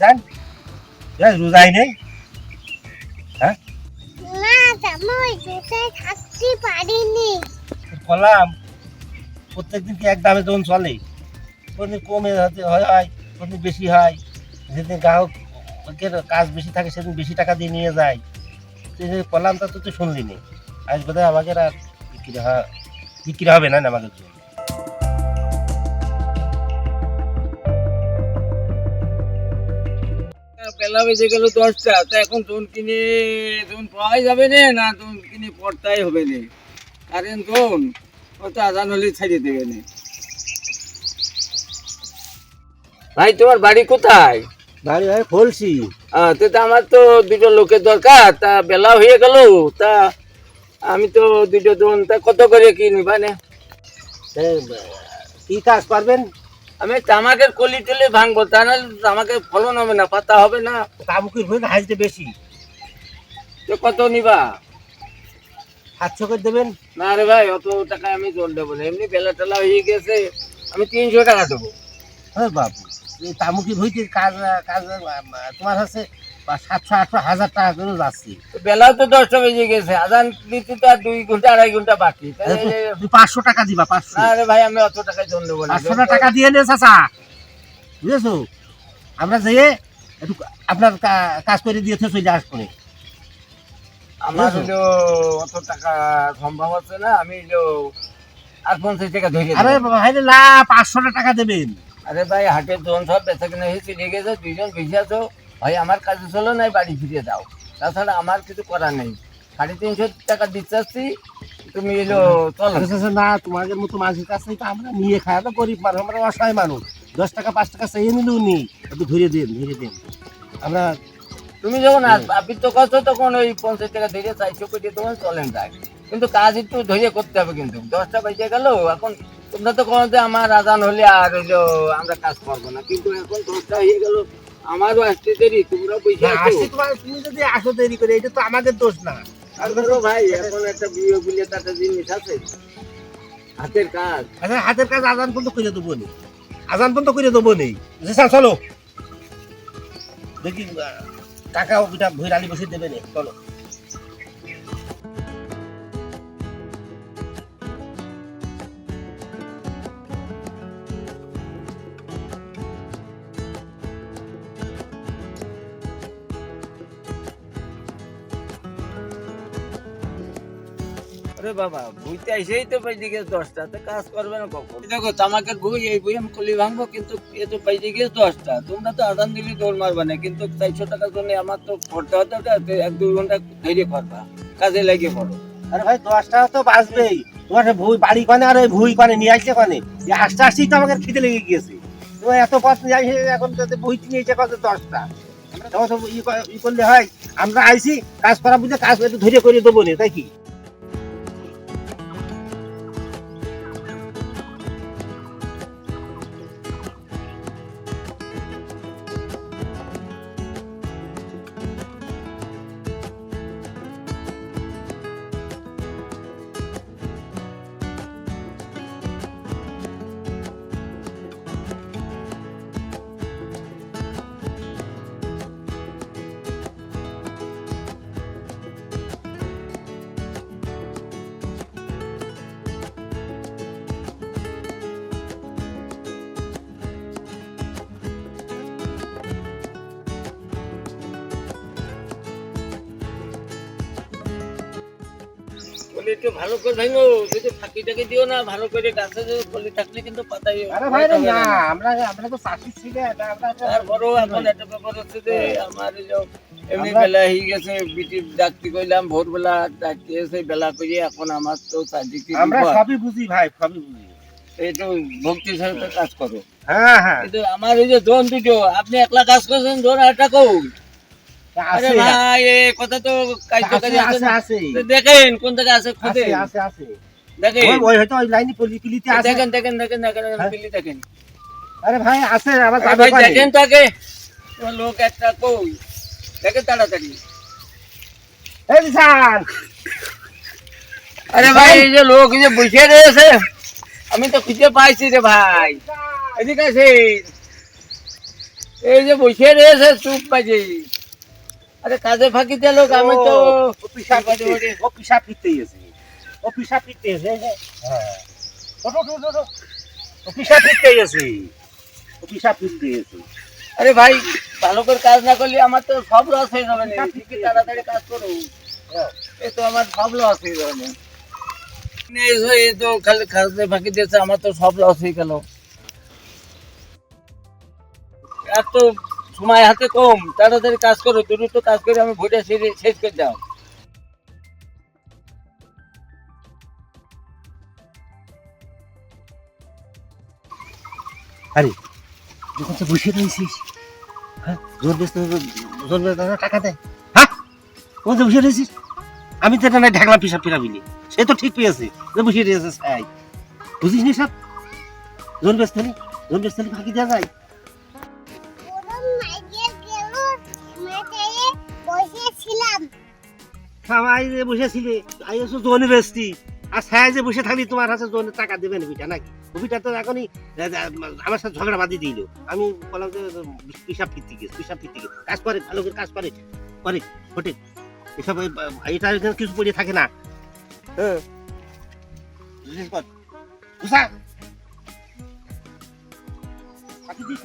দিশান রোজাই নেই হ্যাঁ না জামাই রোজায় থাকতে পারিনি কলাম প্রত্যেকদিন কি এক দামে যখন চলে? কোনদিন কমে হয় হয় কোনদিন বেশি হয়। যেদিন গ্রাহকের কাজ বেশি থাকে সেদিন বেশি টাকা দিয়ে নিয়ে যায়। কলামটা তো তুই শুনলি নি? আজ বোধহয় আমাকে আর বিক্রি হয় বিক্রি হবে না আমাকে জন্য বেলা বেজে গেল দশটা তা এখন জোন কিনে জোন পাওয়াই যাবে না না জোন কিনে পড়তাই হবে না? কারেন্ট জোন ও তো আজান হলে ছাড়িয়ে দেবে না। ভাই তোমার বাড়ি কোথায়? বাড়ি ভাই ফলছি তো আমার তো দুটো লোকের দরকার তা বেলা হয়ে গেল তা আমি তো দুটো জন তা কত করে কি নিবা না কি কাজ পারবেন আমি তামাকের কলি টলি ভাঙবো তা নাহলে তামাকের ফলন হবে না পাতা হবে না। তামুকের হয়ে হাজতে বেশি। তো কত নিবা? সাতশো করে দেবেন? না রে ভাই অত টাকা আমি জোর দেবো না। এমনি বেলা টেলা হয়ে গেছে আমি তিনশো টাকা দেবো। হ্যাঁ বাবু তামুকির হইতে কাজ কাজ তোমার হচ্ছে বা সাতশো আটশো হাজার টাকা করে যাচ্ছে। তো বেলা তো দশটা বেজে গেছে আজান দিতে তো আর দুই ঘণ্টা আড়াই ঘণ্টা বাকি। পাঁচশো টাকা দিবা পাঁচশো। না রে ভাই আমি অত টাকা জোর দেবো না। পাঁচশো টাকা দিয়ে নে চাচা। বুঝেছ? আমরা যেয়ে একটু আপনার কাজ করে দিয়েছে চলে আসবে আমার হলো অত টাকা সম্ভব হচ্ছে না আমি হলো আর পঞ্চাশ টাকা ধরে আরে ভাই না পাঁচশো টাকা দেবেন। আরে ভাই হাটের জন সব বেচা কিনা হয়ে চলে গেছে দুইজন বেশি আছো। ভাই আমার কাজে চলো নাই বাড়ি ফিরে দাও। তাছাড়া আমার কিছু করার নেই। সাড়ে তিনশো টাকা দিতে আসছি তুমি এলো চলো। না তোমাদের মতো মানুষের কাছে তো আমরা নিয়ে খাই আমরা গরিব মানুষ আমরা অসহায় মানুষ। দশ টাকা পাঁচ টাকা চাইয়ে নিলেও নি একটু ধরে দিন ধরে দিন। আমরা তুমি যখন আস- তো করছ তখন ওই পঞ্চাশ টাকা ধরে চারশো কোটি তখন চলেন যায় কিন্তু কাজ একটু ধরে করতে হবে কিন্তু। দশটা বেজে গেল এখন তোমরা তো কোনো যে আমার আজান হলে আর আমরা কাজ করব না। কিন্তু এখন দশটা হয়ে গেল আমারও আসতে দেরি তোমরা বুঝে না, তোমার তুমি যদি আসো দেরি করে এটা তো আমাদের দোষ না। ধরো ভাই এখন একটা বিয়ে জিনিস আছে। হাতের কাজ। আচ্ছা হাতের কাজ আজান পর্যন্ত করে দেবো নি। আজান পর্যন্ত করে দেবো নেই স্যার চলো। দেখি টাকা ওটা ভৈরালি বসে দেবে নি চলো। আরে বাবা বুঝতে আইসেই তো পাইতে গেছে দশটা তো কাজ করবে না কখন? দেখো তামাকের বই এই বই আমি খুলি ভাঙবো কিন্তু এ তো পাইতে গেছে দশটা। তোমরা তো আদান দিলে দৌড় মারবা না কিন্তু চারশো টাকার জন্য আমার তো করতে হতে এক দুই ঘণ্টা ধৈর্য করবা কাজে লাগিয়ে পড়ো। আরে ভাই দশ টাকা তো বাঁচবেই তোমার ভুই বাড়ি কানে আর ওই ভুই কানে নিয়ে আসছে কানে? এই আসতে আসতেই তো আমাকে খিদে লেগে গিয়েছে। তোমার এত পথ নিয়ে আসে এখন তো বই নিয়ে এসে কত দশটা? আমরা তখন সব ই করলে হয় আমরা আইছি কাজ করা বুঝে কাজ একটু ধৈর্য করে দেবো নি তাই কি? বলি একটু ভালো করে ভাঙো যদি ফাঁকি টাকি দিও না ভালো করে গাছে থাকলে কিন্তু পাতাই আরে ভাই না আমরা আমরা তো চাষি ছিল এটা আমরা তো- তারপরেও এখন একটা ব্যাপার হচ্ছে যে আমার এমনি বেলা হয়ে গেছে বিটির ডাকতে কইলাম ভোরবেলা ডাকতে এসে বেলা করে এখন আমার তো চারদিকে আমরা সবই বুঝি ভাই সবই বুঝি। এই তো ভক্তির সাথে কাজ করো। হ্যাঁ হ্যাঁ। কিন্তু আমার এই যে জন দুটো আপনি একলা কাজ করছেন জন একটা কৌ আরে আছে ভাই এ কথা তো কাজ তো আছে কাজে আছে আছে না। আছে তো দেখেন কোন জায়গায় আছে খুঁজে আছে আছে আছে দেখেন ওই ওই হয়তো ওই লাইনে পলি পিলিতে আছে দেখেন দেখেন দেখেন দেখেন দেখেন, হ্যাঁ। পিলি দেখেন আরে ভাই আছে আবার আরে যাবে ভাই পারে। দেখেন তো আগে তোমার লোক একটা কই দেখেন তাড়াতাড়ি এই বিশাল আরে ভাই এই যে লোক এই যে বসে রয়েছে আমি তো খুঁজে পাইছি রে ভাই এদিকে আছে এই যে বসে রয়েছে চুপ বাজে আরে কাজে ফাঁকি দিল আমি তো ও পিসাব ফিরতে ও পিসাব ফিরতে গেছে ও পিসাব ফিরতে এই হ্যাঁ। ওঠো, ওঠো, ওঠো, ওঠো। ও পিসাব ফিরতে গেছে ও পিসাব ফিরতে গেছে আরে ভাই ভালো করে কাজ না করলে আমার তো সব লস হয়ে যাবে না। ঠিকই তাড়াতাড়ি কাজ করো। হ্যাঁ। এই তো আমার সব লস হয়ে যাবে না। এই তো খালি কাজে ফাঁকি দিয়েছে আমার তো সব লস হয়ে গেল। আর তো সময় হাতে কম তাড়াতাড়ি কাজ করো দ্রুত কাজ করে আমি ভোটে শেষ করে দাও। আরে যখন তো বসে রয়েছিস? হ্যাঁ জোর বেশ জোর বেশ টাকা দেয় হ্যাঁ ও তো বসে রয়েছিস? আমি তো এটা না ঢাকলাম পিসাব পিরাবিলি। সে তো ঠিক পেয়েছে যে বসে রয়েছে সাই বুঝিস নি সব? জোর বেশ থালি জোর বেশ থালি ফাঁকি দেওয়া যায়? সবাই যে বসেছিলে আইসো জোনে বেশতি আর ছায় যে বসে থাকলি, তোমার কাছে জোনে টাকা দেবে না বিটা নাকি? বিটা তো এখনই আমার সাথে ঝগড়া বাদি দিল। আমি বললাম যে পিসাব ফিরতে গেছে পিসাব ফিরতে গেছে কাজ করে, ভালো করে কাজ করে করে ফোটে এসব এটা কিছু পড়ে থাকে না। হ্যাঁ। বুঝা দিস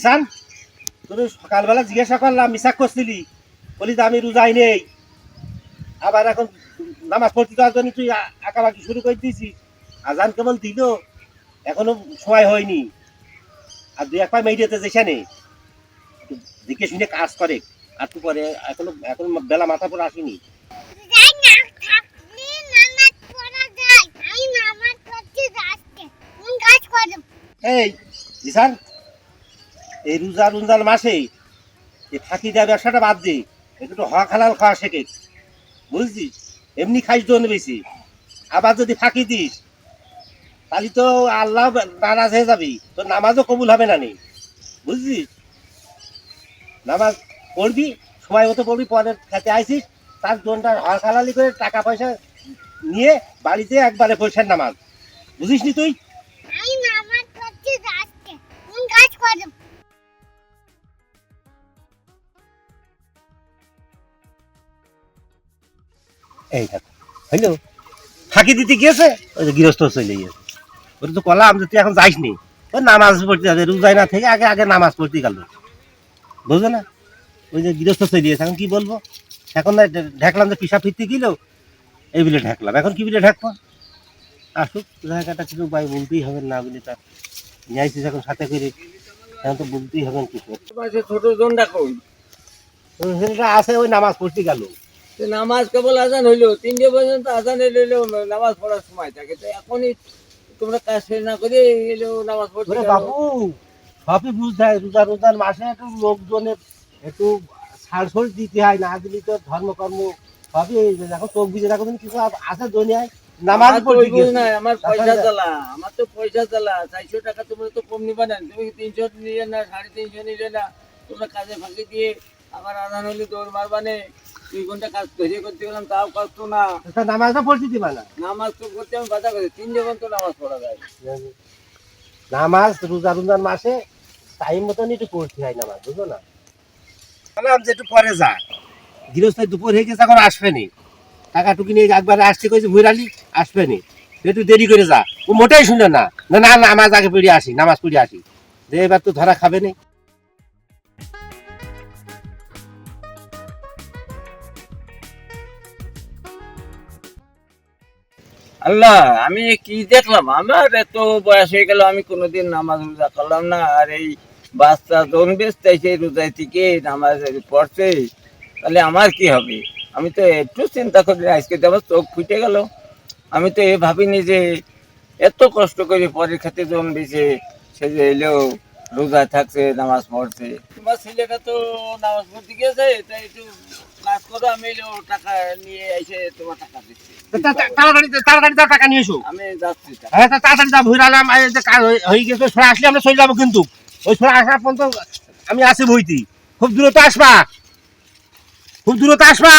জিসান তোর সকালবেলা জিজ্ঞাসা করলাম মিসাক করছিলি বলি যে আমি রোজাই নেই। আবার এখন নামাজ পড়তে যাওয়ার জন্য তুই আঁকাবাকি শুরু করে দিয়েছি। আজান কেবল দিল এখনও সময় হয়নি। আর দুই এক পায় মেয়েটাতে যেসা নেই দেখে শুনে কাজ করে। আর তুই পরে এখনও এখন বেলা মাথা পরে আসেনি। এই জিসান এই রোজা রুজার মাসে এই ফাঁকি দেওয়া ব্যবসাটা বাদ দে। একটু হওয়া খালাল খাওয়া শেখে। বুঝছিস? এমনি খাইস জন্য বেশি। আবার যদি ফাঁকি দিস, তাহলে তো আল্লাহ নারাজ হয়ে যাবি। তোর নামাজও কবুল হবে না নেই বুঝছিস? নামাজ পড়বি, সময় মতো পড়বি পরে খেতে আইসিস, তার জনটা হওয়া খালালি করে টাকা পয়সা নিয়ে বাড়িতে একবারে পয়সার নামাজ। বুঝিস নি তুই? এই দেখো হইল? ফাঁকি দিতে গিয়েছে? ওই যে গৃহস্থ চলে গিয়েছে। ওটা তো কলাম যে তুই এখন যাইস নি। ওই নামাজ পড়তে যাবে রোজাই না থেকে আগে আগে নামাজ পড়তে গেল। বুঝলে না? ওই যে গৃহস্থ চলে গিয়েছে এখন কি বলব? এখন না ঢেকলাম যে পিসা ফিরতে গেল এই বিলে ঢেকলাম। এখন কি বিলে ঢেকবো? আসুক জায়গাটা কিছু উপায় বলতেই হবে না বলে তার নিয়ে এখন সাথে করে। এখন তো বলতেই হবে কিছু। ছোট জনটা কই? সেটা আছে ওই নামাজ পড়তে গেল। নামাজ কেবল আজান হইল তিনটে পর্যন্ত আজান হইল নামাজ পড়ার সময়। থাকে তো এখনই তোমরা কাজ না করে এলো নামাজ পড়তে। বাবু সবই বুঝতে হয় রোজা রোজার মাসে একটু লোকজনের একটু ছাড়ছড় দিতে হয় না দিলে তো ধর্মকর্ম এই দেখো চোখ বুঝে রাখো কিছু আছে দুনিয়ায় নামাজ গেছে। নাই, আমার পয়সা জ্বালা আমার তো পয়সা জ্বালা। চারশো টাকা তোমরা তো কম নিবা না তুমি তিনশো নিলে না সাড়ে তিনশো নিলে না? তোমরা কাজে ফাঁকি দিয়ে আমার আধান হলে দৌড় মারবানে দুই ঘণ্টা কাজ ধরে করতে গেলাম তাও কষ্ট না। তা নামাজটা পড়তে দিবা না নামাজ তো করতে আমি বাধা করি তিন যখন তো নামাজ পড়া যায়। নামাজ রোজা রোজার মাসে টাইম মতন একটু পড়তে হয় নামাজ বুঝলো না? বললাম যে একটু পরে যা। গৃহস্থ দুপুর হয়ে গেছে এখন আসবে নি টাকা টুকি নিয়ে একবারে আসতে কইছে ভুইরালি আসবে নি একটু দেরি করে যা। ও মোটেই শুনে না না না নামাজ আগে পড়ে আসি নামাজ পড়ে আসি। যে এবার তো ধরা খাবে নি। আল্লাহ, আমি কি দেখলাম? আমার এত বয়স হয়ে গেল, আমি কোনোদিন নামাজ রোজা করলাম না। আর এই বাচ্চা জন্মেস তাই সেই রোজায় থেকে নামাজ পড়ছে, তাহলে আমার কি হবে? আমি তো একটু চিন্তা করি, আজকে তো আমার চোখ ফুটে গেল। আমি তো এ ভাবিনি যে এত কষ্ট করে খাতে জন্মেছে সে যে এলেও রোজা থাকছে, নামাজ পড়ছে। তোমার ছেলেটা তো নামাজ পড়তে গিয়েছে, তাই একটু কাজ করো আমি টাকা নিয়ে এসে তোমার টাকা দিচ্ছি। তা- তা- তা- তাড়াতাড়ি তাড়াতাড়ি যাও টাকা নিয়ে এসো। আমি যাচ্ছি হ্যাঁ তাড়াতাড়ি যা ভুইরালাম কাজ হয়ে- হয়ে গেছে ছোড়া আসলে আমরা চলে যাব কিন্তু। ওই ছোড়া আসার পর্যন্ত আমি আছি বইতি খুব দূরত্ব আসবা। খুব দূরত্ব আসবা।